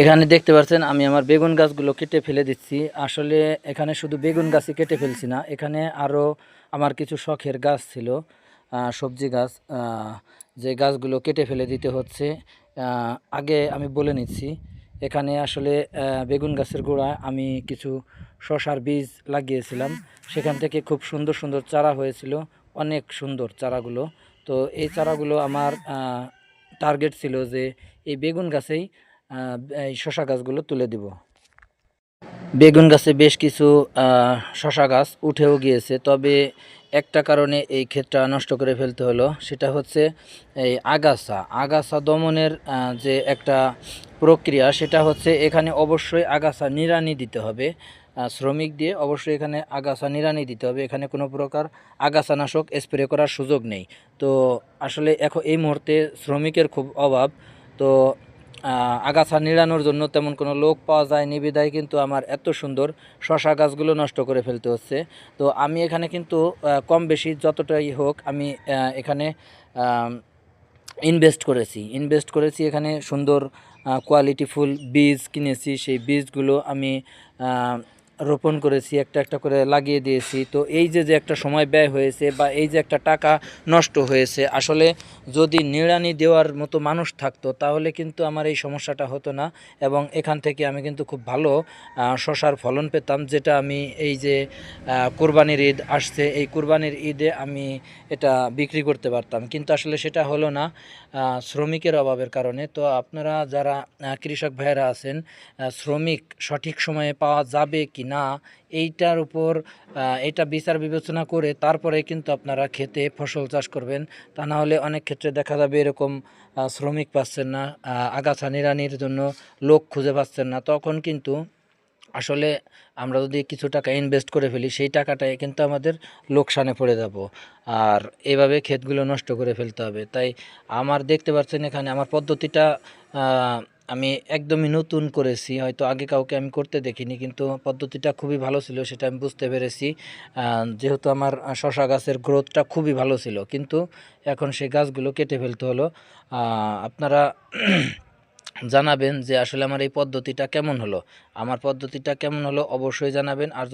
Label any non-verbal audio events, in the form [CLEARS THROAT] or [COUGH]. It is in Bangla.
এখানে দেখতে পাচ্ছেন আমি আমার বেগুন গাছগুলো কেটে ফেলে দিচ্ছি। আসলে এখানে শুধু বেগুন গাছই কেটে ফেলছি না, এখানে আরও আমার কিছু শখের গাছ ছিল সবজি গাছ যে গাছগুলো কেটে ফেলে দিতে হচ্ছে। আগে আমি বলে নিচ্ছি, এখানে আসলে বেগুন গাছের গোড়ায় আমি কিছু শশার বীজ লাগিয়েছিলাম। সেখান থেকে খুব সুন্দর সুন্দর চারা হয়েছিল, অনেক সুন্দর চারাগুলো। তো এই চারাগুলো আমার টার্গেট ছিল যে এই বেগুন গাছেই এই শশা গাছগুলো তুলে দিব। বেগুন গাছে বেশ কিছু শশা গাছ উঠেও গিয়েছে। তবে একটা কারণে এই ক্ষেতটা নষ্ট করে ফেলতে হলো, সেটা হচ্ছে এই আগাছা। আগাছা দমনের যে একটা প্রক্রিয়া, সেটা হচ্ছে এখানে অবশ্যই আগাছা নিড়ানি দিতে হবে। শ্রমিক দিয়ে অবশ্যই এখানে আগাছা নিড়ানি দিতে হবে। এখানে কোনো প্রকার আগাছানাশক স্প্রে করার সুযোগ নেই। তো আসলে এখন এই মুহূর্তে শ্রমিকের খুব অভাব। তো আগাছা নিড়ানোর জন্য তেমন কোনো লোক পাওয়া যায় নিবিদায় কিন্তু আমার এত সুন্দর শশা গাছগুলো নষ্ট করে ফেলতে হচ্ছে। তো আমি এখানে কিন্তু কম বেশি যতটাই হোক আমি এখানে ইনভেস্ট করেছি। ইনভেস্ট করেছি এখানে সুন্দর কোয়ালিটিফুল বীজ কিনেছি। সেই বীজগুলো আমি রোপণ করেছি, একটা একটা করে লাগিয়ে দিয়েছি। তো এই যে যে একটা সময় ব্যয় হয়েছে বা এই যে একটা টাকা নষ্ট হয়েছে, আসলে যদি নিড়ানি দেওয়ার মতো মানুষ থাকতো, তাহলে কিন্তু আমার এই সমস্যাটা হতো না এবং এখান থেকে আমি কিন্তু খুব ভালো শশার ফলন পেতাম, যেটা আমি এই যে কোরবানির ঈদ আসছে, এই কোরবানির ঈদে আমি এটা বিক্রি করতে পারতাম। কিন্তু আসলে সেটা হলো না শ্রমিকের অভাবের কারণে। তো আপনারা যারা কৃষক ভাইয়েরা আছেন শ্রমিক সঠিক সময়ে পাওয়া যাবে কি না এইটার উপর এটা বিচার বিবেচনা করে তারপরে কিন্তু আপনারা খেতে ফসল চাষ করবেন। তা না হলে অনেক ক্ষেত্রে দেখা যাবে এরকম শ্রমিক পাচ্ছেন না আগাছা নিড়ানির জন্য লোক খুঁজে পাচ্ছেন না। তখন কিন্তু আসলে আমরা যদি কিছু টাকা ইনভেস্ট করে ফেলি, সেই টাকাটাই কিন্তু আমাদের লোকসানে পড়ে যাব। আর এভাবে ক্ষেতগুলো নষ্ট করে ফেলতে হবে। তাই আমার দেখতে পাচ্ছেন এখানে, আমার পদ্ধতিটা আমি একদমই নতুন করেছি, হয়তো আগে কাউকে আমি করতে দেখিনি, কিন্তু পদ্ধতিটা খুবই ভালো ছিল, সেটা আমি বুঝতে পেরেছি। যেহেতু আমার শশা গাছের গ্রোথটা খুবই ভালো ছিল, কিন্তু এখন সেই গাছগুলো কেটে ফেলতে হলো। আপনারা [CLEARS THROAT] জানাবেন যে আসলে আমার এই পদ্ধতিটা কেমন হলো। আমার পদ্ধতিটা কেমন হলো অবশ্যই জানাবেন, আর